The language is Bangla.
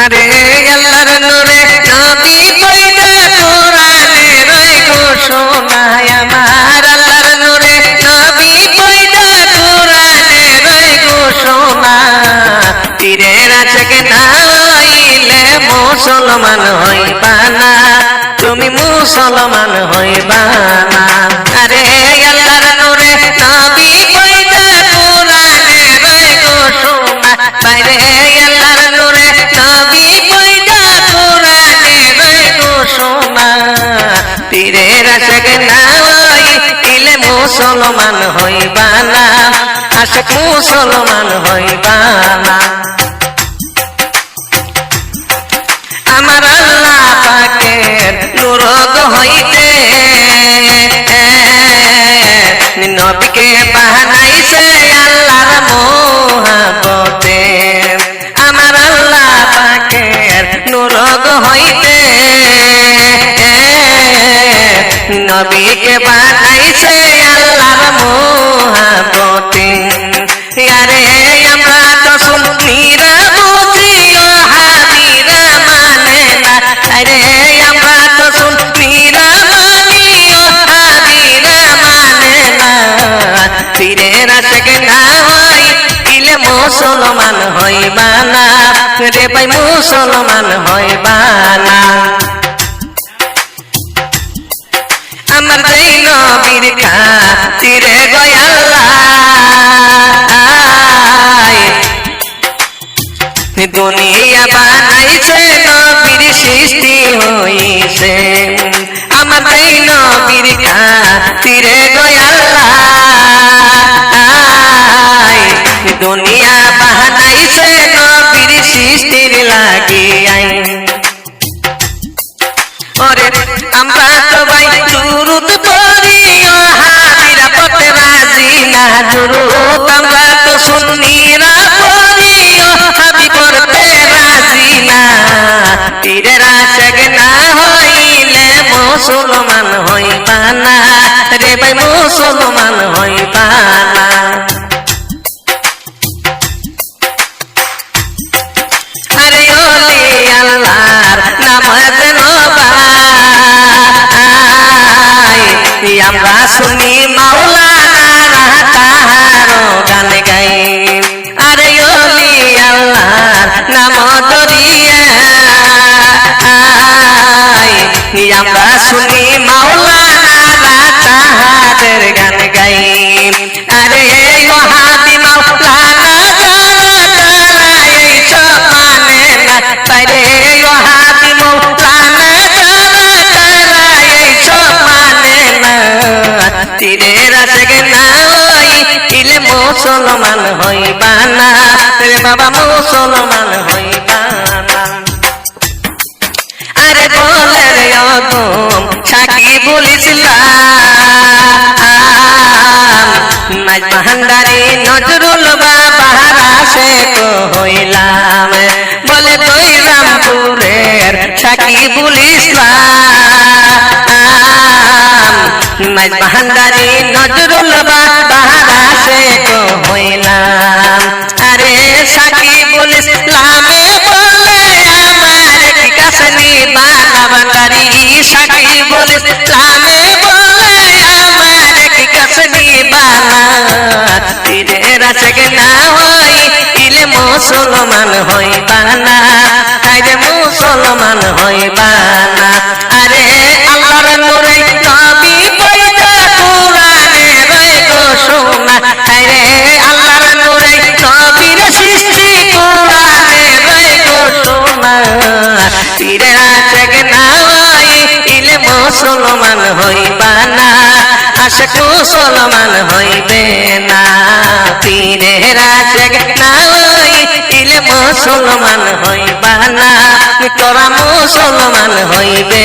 আরে আল্লাহর নূরে নবী পয়দা কোরআনে রই ঘোষণায় আমার আল্লাহর নূরে। নবী পয়দা কোরআনে রই ঘোষণা তীরের আচকে না মুসলমান হইবা না। তুমি মুসলমান হইবা না। আশক নাই হইলে মুসলমান হইবা না আশক মুসলমান হইবা নবীকে বানাইছে আল্লাহর মোহাবতে আরে আমরা তো শুনিরা বুঝিও হাবিরা মানে না। আরে আমরা তো শুনিরা মানিও হাবিরা মানে না। তীরের আশেক না হই দিলে মুসলমান হইবা না রে ভাই, মুসলমান হইবা না দুনিয়া বানাইছে নবীর সৃষ্টি হইছে। যেই নবীর কাতিরে গয়াল্লাহ দুনিয়া বানাইছে নবীর সৃষ্টির লাগিয়াই তীরের আশেক না হইলে মুসলমান হইবা না রে ভাই, মুসলমান হইবা না আমরা শুনি মাওলানা তীরের আশেক না হই ইলে মুসলমান হইবা না। রে বাবা, মুসলমান হইবা আরে বলে রে অদম, সাকি বলিছিলাম মাঝ ভান্ডারি নজরুল তো হইলাম। বলে তুই রামপুরের আরে সাকি বলিসলামে বলে আমার কাসনি নি বাবা ভান্ডারি বলে আমার কাসনি নি হই, ইলে মুসলমান হইবা না আরে মুসলমান হইবা তীরে আশেক না হই ইলে মুসলমান হইবা না, আশেক কুসলমান হইবে না। পীরের আশেক নাই ইলে মুসলমান হইবা না, তোরা মুসলমান হইবে।